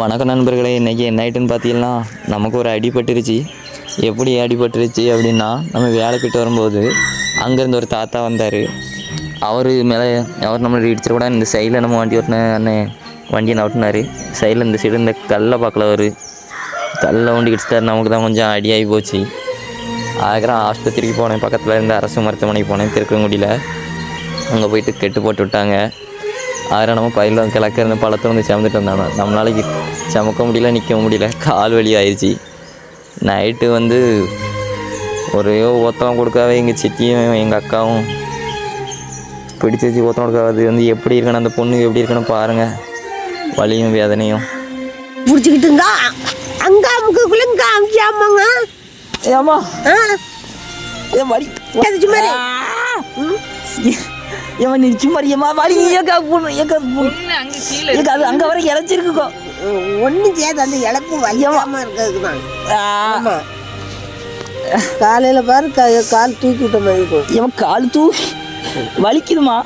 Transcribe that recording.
வணக்கம் நண்பர்களே இன்றைக்கி என்ன ஆகிட்டுன்னு பார்த்தீங்கன்னா நமக்கு ஒரு அடிபட்டுருச்சு. எப்படி அடிபட்டுருச்சு அப்படின்னா நம்ம வேலை போயிட்டு வரும்போது அங்கேருந்து ஒரு தாத்தா வந்தார். அவர் மேலே அவர் நம்மளை இடிச்சிட இந்த சைடில் நம்ம வண்டி ஓட்டின அண்ணன் வண்டியை நவுட்டினார் சைடில் இந்த சைடு இந்த கல்லை பார்க்கல அவர். கல்லை வண்டி இடிச்சிட்டார். நமக்கு தான் கொஞ்சம் அடியாகி போச்சு. அதுக்கப்புறம் ஆஸ்பத்திரிக்கு போனேன். பக்கத்தில் இருந்த அரசு மருத்துவமனைக்கு போனேன். திருக்கங்குடியில் அங்கே போயிட்டு கெட்டு போட்டு விட்டாங்க. அதில் நம்ம பயிரில் கிழக்க இருந்த பழத்தை வந்து சுமந்துட்டு வந்தானோ நம்மளால இ- சுமக்க முடியல நிற்க முடியல. கால் வலி ஆயிடுச்சு நைட்டு வந்து ஒரே ஒத்தம் கொடுக்காவே எங்கள் சித்தியும் எங்கள் அக்காவும் பிடிச்சி வச்சு ஒத்தம் கொடுக்காது வந்து எப்படி இருக்கணும் அந்த பொண்ணு எப்படி இருக்கணும் பாருங்கள் வலியும் வேதனையும். பிடிச்சிக்கிட்டுங்க அங்க அமுக்குள்ள இங்க அமுக்கியாமாங்க? ஏமா ஆ? ஏன் வலி? எதாச்சு ஏமா நீ சும்மா ஏமா வலி ஏக்கா பொண்ணு ஏக்கா பொண்ணு அங்க கீழே ஏக்கா அது அங்கே வர இழைச்சிருக்குக்கோ ஒன்றும் செய்யாது அந்த இழப்பு வலியாம இருக்கிறதுக்கு தான் ஆமா. காலையில பாரு க- கால் தூக்கி விட்ட மாதிரி இருக்கும். ஏமா கால் தூ வலிக்குதுமா